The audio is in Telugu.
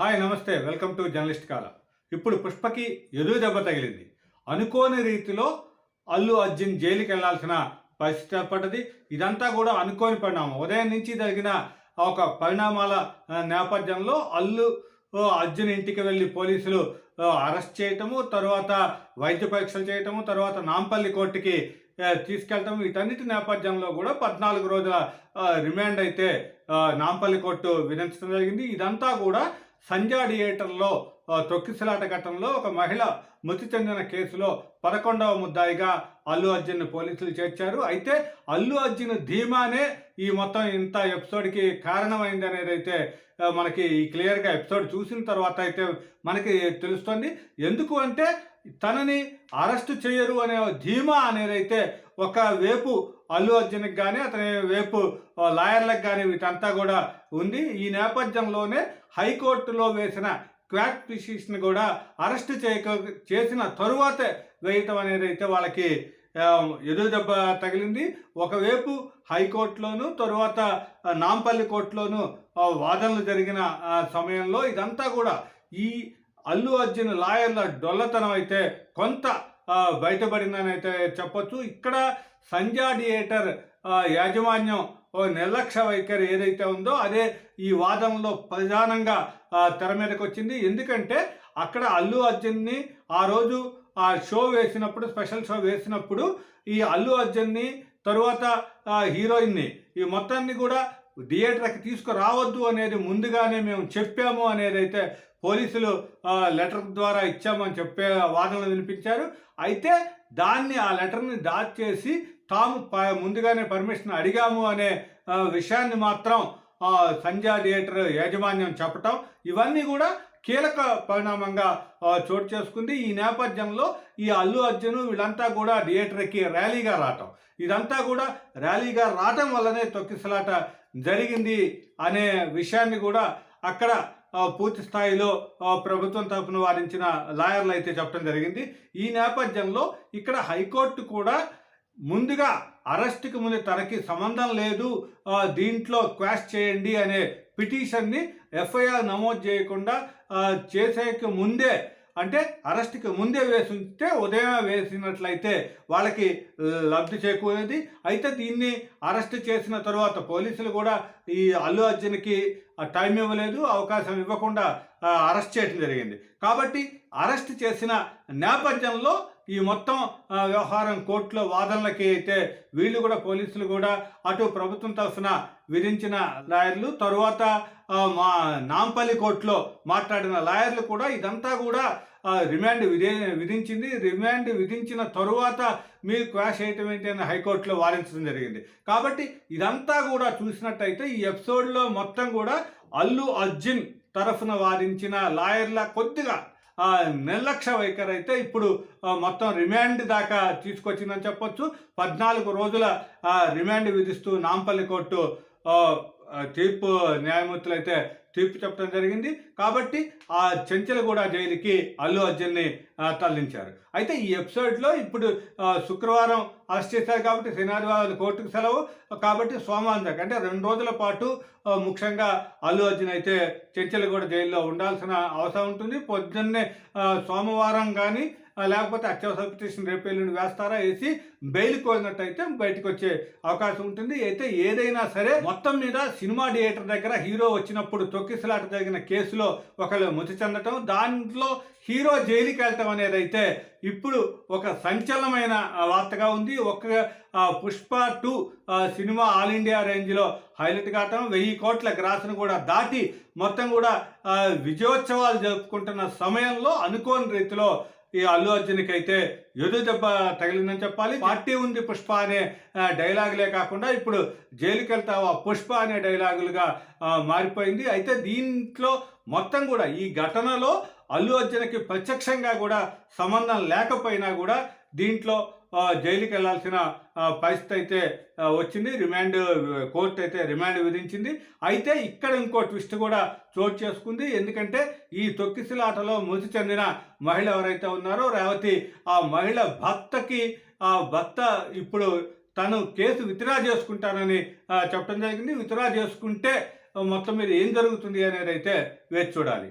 హాయ్ నమస్తే. వెల్కమ్ టు జర్నలిస్ట్ కాల. ఇప్పుడు పుష్పకి ఎదురు దెబ్బ తగిలింది. అనుకోని రీతిలో అల్లు అర్జున్ జైలుకి వెళ్ళాల్సిన పరిస్థితి ఏర్పడ్డది. ఇదంతా కూడా అనుకోని పరిణామం. ఉదయం నుంచి జరిగిన ఒక పరిణామాల నేపథ్యంలో అల్లు అర్జున్ ఇంటికి వెళ్ళి పోలీసులు అరెస్ట్ చేయటము తర్వాత వైద్య పరీక్షలు చేయటము తర్వాత నాంపల్లి కోర్టుకి తీసుకెళ్ళటం వీటన్నిటి నేపథ్యంలో కూడా పద్నాలుగు రోజుల రిమాండ్ అయితే నాంపల్లి కోర్టు విధించడం జరిగింది. ఇదంతా కూడా సంజా థియేటర్లో తొక్కిసలాట ఘటనలో ఒక మహిళ మృతి చెందిన కేసులో పదకొండవ ముద్దాయిగా అల్లు అర్జున్ పోలీసులు చేర్చారు. అయితే అల్లు అర్జున్ ధీమానే ఈ మొత్తం ఇంత ఎపిసోడ్కి కారణమైంది అనేది అయితే మనకి క్లియర్గా ఎపిసోడ్ చూసిన తర్వాత అయితే మనకి తెలుస్తుంది. ఎందుకు అంటే తనని అరెస్ట్ చేయరు అనే ధీమా అనేది అయితే ఒక వేపు అల్లు అర్జున్కి కానీ అతని వేపు లాయర్లకు కానీ వీటంతా కూడా ఉంది. ఈ నేపథ్యంలోనే హైకోర్టులో వేసిన క్వాక్ పిటిషన్ కూడా అరెస్ట్ చేయక చేసిన తరువాతే వేయటం అనేది అయితే వాళ్ళకి ఎదురుదెబ్బ ఎదురు దెబ్బ తగిలింది. ఒకవైపు హైకోర్టులోను తరువాత నాంపల్లి కోర్టులోను వాదనలు జరిగిన సమయంలో ఇదంతా కూడా ఈ అల్లు అర్జున్ లాయర్ల డొల్లతనం అయితే కొంత బయటపడిందని అయితే చెప్పొచ్చు. ఇక్కడ సంజా థియేటర్ యాజమాన్యం ఓ నిర్లక్ష్య వైఖరి ఏదైతే ఉందో అదే ఈ వాదనలో ప్రధానంగా తెర మీదకి వచ్చింది ఎందుకంటే అక్కడ అల్లు అర్జున్ని ఆ రోజు ఆ షో వేసినప్పుడు స్పెషల్ షో వేసినప్పుడు ఈ అల్లు అర్జున్ని తరువాత హీరోయిన్ని ఈ మొత్తాన్ని కూడా థియేటర్కి తీసుకురావద్దు అనేది ముందుగానే మేము చెప్పాము అనేది అయితే పోలీసులు లెటర్ ద్వారా ఇచ్చామని చెప్పే వాదనలు వినిపించారు. అయితే దాన్ని ఆ లెటర్ని దాచేసి తాము ప- ముందుగానే పర్మిషన్ అడిగాము అనే విషయాన్ని మాత్రం సంధ్యా థియేటర్ యాజమాన్యం చెప్పటం ఇవన్నీ కూడా కీలక పరిణామంగా చోటు చేసుకుంది. ఈ నేపథ్యంలో ఈ అల్లు అర్జున్ వీళ్ళంతా కూడా థియేటర్కి ర్యాలీగా రావటం. ఇదంతా కూడా ర్యాలీగా రావటం వల్లనే తొక్కిసలాట జరిగింది అనే విషయాన్ని కూడా అక్కడ పూర్తి స్థాయిలో ప్రభుత్వం తరపున వారించిన లాయర్లు అయితే చెప్పడం జరిగింది. ఈ నేపథ్యంలో ఇక్కడ హైకోర్టు కూడా ముందుగా అరెస్ట్కి ముందు తనకి సంబంధం లేదు దీంట్లో క్వాష్ చేయండి అనే పిటిషన్ని ఎఫ్ఐఆర్ నమోదు చేయకుండా చేసేకి ముందే అంటే అరెస్ట్కి ముందే వేసి ఉంటే ఉదయం వేసినట్లయితే వాళ్ళకి లబ్ధి చేకూరేది. అయితే దీన్ని అరెస్ట్ చేసిన తర్వాత పోలీసులు కూడా ఈ అల్లు అర్జున్కి టైం ఇవ్వలేదు అవకాశం ఇవ్వకుండా అరెస్ట్ చేయడం జరిగింది. కాబట్టి అరెస్ట్ చేసిన నేపథ్యంలో ఈ మొత్తం వ్యవహారం కోర్టులో వాదనలకి అయితే వీళ్ళు కూడా పోలీసులు కూడా అటు ప్రభుత్వం తరఫున విధించిన లాయర్లు తరువాత మా నాంపల్లి కోర్టులో మాట్లాడిన లాయర్లు కూడా ఇదంతా కూడా రిమాండ్ విధి విధించింది. రిమాండ్ విధించిన తరువాత మీరు క్వాష్ చేయటం ఏంటి అని హైకోర్టులో వాదించడం జరిగింది. కాబట్టి ఇదంతా కూడా చూసినట్టయితే ఈ ఎపిసోడ్లో మొత్తం కూడా అల్లు అర్జున్ తరఫున వాదించిన లాయర్ల కొద్దిగా నిర్లక్ష్య వైఖరి అయితే ఇప్పుడు మొత్తం రిమాండ్ దాకా తీసుకొచ్చిందని చెప్పొచ్చు. పద్నాలుగు రోజుల రిమాండ్ విధిస్తూ నాంపల్లి కోర్టు తీర్పు న్యాయమూర్తులు అయితే తీర్పు చెప్పడం జరిగింది. కాబట్టి ఆ చెంచలగూడ జైలుకి అల్లు అర్జున్ని తరలించారు. అయితే ఈ ఎపిసోడ్లో ఇప్పుడు శుక్రవారం అరెస్ట్ చేశారు కాబట్టి శనివారం కోర్టుకు సెలవు. కాబట్టి సోమవారం దాకా అంటే రెండు రోజుల పాటు ముఖ్యంగా అల్లు అర్జున్ అయితే చెంచలగూడ జైల్లో ఉండాల్సిన అవసరం ఉంటుంది. పొద్దున్నే సోమవారం కానీ లేకపోతే అత్యవసర పిటిషన్ రేపు ఎల్లుండి వేస్తారా వేసి బెయిల్ కోరినట్టయితే బయటకు వచ్చే అవకాశం ఉంటుంది. అయితే ఏదైనా సరే మొత్తం మీద సినిమా థియేటర్ దగ్గర హీరో వచ్చినప్పుడు తొక్కిసలాట జరిగిన కేసులో ఒకళ్ళు మృతి చెందటం దాంట్లో హీరో జైలుకి వెళ్ళటం అనేది అయితే ఇప్పుడు ఒక సంచలనమైన వార్తగా ఉంది. ఒక Pushpa two cinema all India రేంజ్లో హైలైట్ కావటం వెయ్యి కోట్ల గ్రాసును కూడా దాటి మొత్తం కూడా విజయోత్సవాలు జరుపుకుంటున్న సమయంలో అనుకోని రీతిలో ఈ అల్లు అర్జున్కి అయితే ఎదు దెబ్బ తగిలిందని చెప్పాలి. పార్టీ ఉంది పుష్ప అనే డైలాగులే కాకుండా ఇప్పుడు జైలుకి వెళ్తావా పుష్ప అనే డైలాగులుగా మారిపోయింది. అయితే దీంట్లో మొత్తం కూడా ఈ ఘటనలో అల్లు అర్జున్కి ప్రత్యక్షంగా కూడా సంబంధం లేకపోయినా కూడా దీంట్లో జైలుకి వెళ్ళాల్సిన పరిస్థితి అయితే వచ్చింది. రిమాండ్ కోర్టు అయితే రిమాండ్ విధించింది. అయితే ఇక్కడ ఇంకో ట్విస్ట్ కూడా చోటు చేసుకుంది. ఎందుకంటే ఈ తొక్కిసిలాటలో మృతి చెందిన మహిళ ఎవరైతే ఉన్నారో రేవతి ఆ మహిళ భర్తకి ఆ భర్త ఇప్పుడు తను కేసు విత్డ్రా చేసుకుంటానని చెప్పడం జరిగింది. విత్డ్రా చేసుకుంటే మొత్తం మీద ఏం జరుగుతుంది అనేది అయితే వేచి చూడాలి.